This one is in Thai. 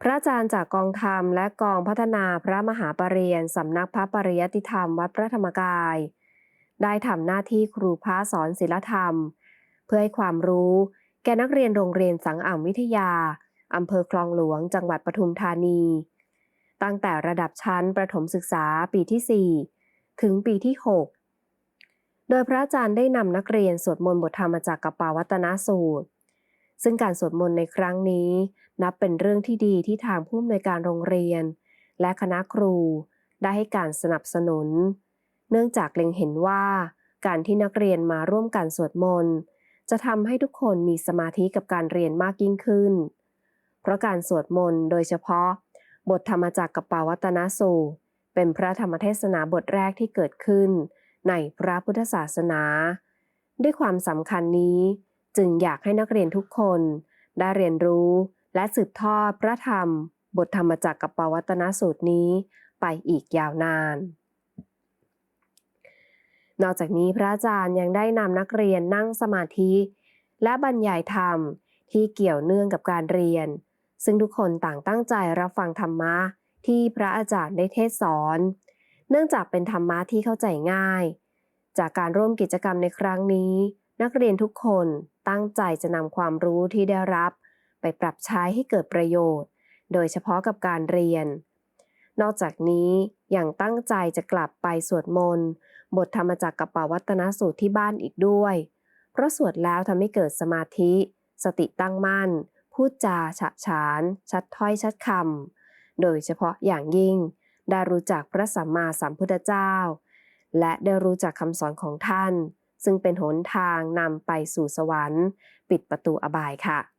พระอาจารย์จากกองธรรมและกองพัฒนาพระมหาปรริญญาสำนักพระปริยติธรรมวัดพระธรรมกาย ได้ทำหน้าที่ครูพระสอนศิลธรรม เพื่อให้ความรู้ แก่นักเรียนโรงเรียนสังอ่ำวิทยาอำเภอคลองหลวงจังหวัดปทุมธานี ตั้งแต่ระดับชั้นประถมศึกษาปีที่ 4 ถึงปีที่ 6 โดยพระอาจารย์ได้นำนักเรียนสวดมนต์บทธรรมจากกระปาวัตนสูตร ซึ่งการสวดมนต์ในครั้งนี้ นับเป็นเรื่องที่ดีที่ทางผู้อำนวยการโรงเรียน และคณะครู ได้ให้การสนับสนุน เนื่องจากเล็งเห็นว่า การที่นักเรียนมาร่วมกันสวดมนต์จะทำให้ทุกคนมีสมาธิกับการเรียนมากยิ่งขึ้น เพราะการสวดมนต์โดยเฉพาะ บทธรรมจากกับปาวัตนสูตรเป็นพระธรรมเทศนาบทแรกที่เกิดขึ้น ในพระพุทธศาสนา ด้วยความสำคัญนี้ จึงอยากให้นักเรียนทุกคน ได้เรียนรู้และสืบทอดพระธรรม บทธรรมจากกัปวัตนสูตรนี้ไปอีกยาวนาน นอกจากนี้พระอาจารย์ยังได้นำนักเรียนนั่งสมาธิ และบรรยายธรรมที่เกี่ยวเนื่องกับการเรียน ซึ่งทุกคนต่างตั้งใจรับฟังธรรมะที่พระอาจารย์ได้เทศสอน เนื่องจากเป็นธรรมะที่เข้าใจง่าย จากการร่วมกิจกรรมในครั้งนี้ นักเรียนทุกคน ตั้งใจจะนำความรู้ที่ได้รับ ไปปรับใช้ให้เกิดประโยชน์ โดยเฉพาะกับการเรียน นอกจากนี้ยังตั้งใจจะกลับไปสวดมนต์บทธรรมจากกระเป๋าวัตนสูตรที่บ้านอีกด้วย เพราะสวดแล้วทำให้เกิดสมาธิ สติตั้งมั่น พูดจาฉะฉาน ชัดถ้อยชัดคำโดยเฉพาะอย่างยิ่ง ได้รู้จักพระสัมมาสัมพุทธเจ้า และได้รู้จักคำสอนของท่าน ซึ่งเป็นหนทางนำไปสู่สวรรค์ ปิดประตูอบายค่ะ